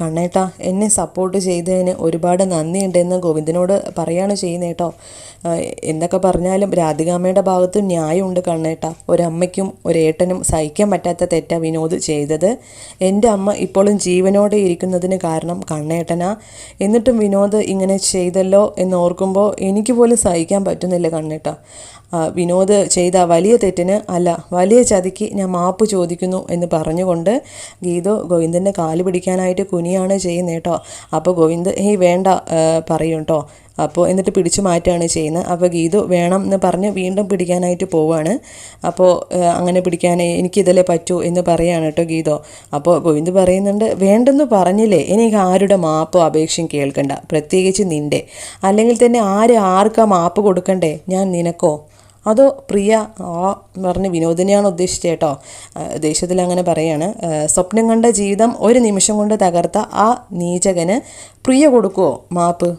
കണ്ണേട്ടാ എന്നെ സപ്പോർട്ട് ചെയ്തതിന് ഒരുപാട് നന്ദിയുണ്ടെന്ന് ഗോവിന്ദനോട് പറയാണ് ചെയ്യുന്നത് കേട്ടോ. എന്തൊക്കെ പറഞ്ഞാലും രാധികാമ്മയുടെ ഭാഗത്ത് ന്യായമുണ്ട് കണ്ണേട്ട. ഒരമ്മയ്ക്കും ഒരേട്ടനും സഹിക്കാൻ പറ്റാത്ത തെറ്റാ വിനോദ് ചെയ്തത്. എന്റെ അമ്മ ഇപ്പോഴും ജീവനോടെ ഇരിക്കുന്നതിന് കാരണം കണ്ണേട്ടനാ. എന്നിട്ടും വിനോദ് ഇങ്ങനെ ചെയ്തല്ലോ എന്ന് ഓർക്കുമ്പോൾ എനിക്ക് പോലും സഹിക്കാൻ പറ്റുന്നില്ല കണ്ണേട്ട. വിനോദ് ചെയ്ത വലിയ തെറ്റിന് അല്ല വലിയ ചതിക്ക് ഞാൻ മാപ്പ് ചോദിക്കുന്നു എന്ന് പറഞ്ഞുകൊണ്ട് ഗീതു ഗോവിന്ദന്റെ കാൽ പിടിക്കാനായിട്ട് കുനിയാണ് ചെയ്യുന്നത് കേട്ടോ. അപ്പോൾ ഗോവിന്ദ് ഈ വേണ്ട പറയും കേട്ടോ. അപ്പോൾ എന്നിട്ട് പിടിച്ചു മാറ്റുകയാണ് ചെയ്യുന്നത്. അപ്പോൾ ഗീതു വേണം എന്ന് പറഞ്ഞ് വീണ്ടും പിടിക്കാനായിട്ട് പോവാണ്. അപ്പോൾ അങ്ങനെ പിടിക്കാൻ എനിക്കിതല്ലേ പറ്റൂ എന്ന് പറയാണ് കേട്ടോ ഗീതോ. അപ്പോൾ ഗോവിന്ദ് പറയുന്നുണ്ട് വേണ്ടെന്ന് പറഞ്ഞില്ലേ? എനിക്ക് ആരുടെ മാപ്പോ അപേക്ഷയും കേൾക്കണ്ട. പ്രത്യേകിച്ച് നിന്റെ അല്ലെങ്കിൽ തന്നെ ആര് ആർക്കാ മാപ്പ് കൊടുക്കണ്ടേ? ഞാൻ നിനക്കോ? അതോ പ്രിയ ആ പറഞ്ഞ് വിനോദിനെയാണ് ഉദ്ദേശിച്ചത് കേട്ടോ. ദേഷ്യത്തിൽ അങ്ങനെ പറയാണ്. സ്വപ്നം കണ്ട ജീവിതം ഒരു നിമിഷം കൊണ്ട് തകർത്ത ആ നീചകന് പ്രിയ കൊടുക്കുമോ മാപ്പ്?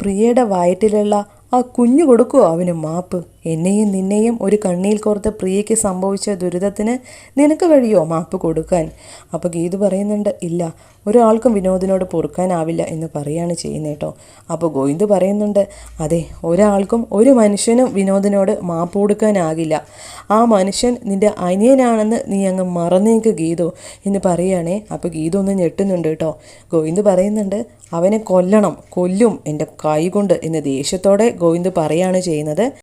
പ്രിയയുടെ വയറ്റിലുള്ള ആ കുഞ്ഞു കൊടുക്കുമോ അവന് മാപ്പ്? എന്നെയും നിന്നെയും ഒരു കണ്ണിയിൽ കോർത്ത പ്രിയയ്ക്ക് സംഭവിച്ച ദുരിതത്തിന് നിനക്ക് കഴിയോ മാപ്പ് കൊടുക്കാൻ? അപ്പോൾ ഗീതു പറയുന്നുണ്ട് ഇല്ല ഒരാൾക്കും വിനോദിനോട് പൊറുക്കാനാവില്ല എന്ന് പറയാണ് ചെയ്യുന്നത് കേട്ടോ അപ്പോൾ ഗോവിന്ദ് പറയുന്നുണ്ട് അതെ ഒരാൾക്കും ഒരു മനുഷ്യനും വിനോദിനോട് മാപ്പ് കൊടുക്കാനാകില്ല. ആ മനുഷ്യൻ നിന്റെ അനിയനാണെന്ന് നീ അങ്ങ് മറന്നേക്ക് ഗീതു എന്ന് പറയുകയാണേ അപ്പോൾ ഗീതു ഒന്ന് ഞെട്ടുന്നുണ്ട് കേട്ടോ ഗോവിന്ദ് പറയുന്നുണ്ട് അവനെ കൊല്ലണം കൊല്ലും എന്റെ കൈ കൊണ്ട് എന്ന് ദേഷ്യത്തോടെ ഗോവിന്ദ് പറയാണ് ചെയ്യുന്നത്.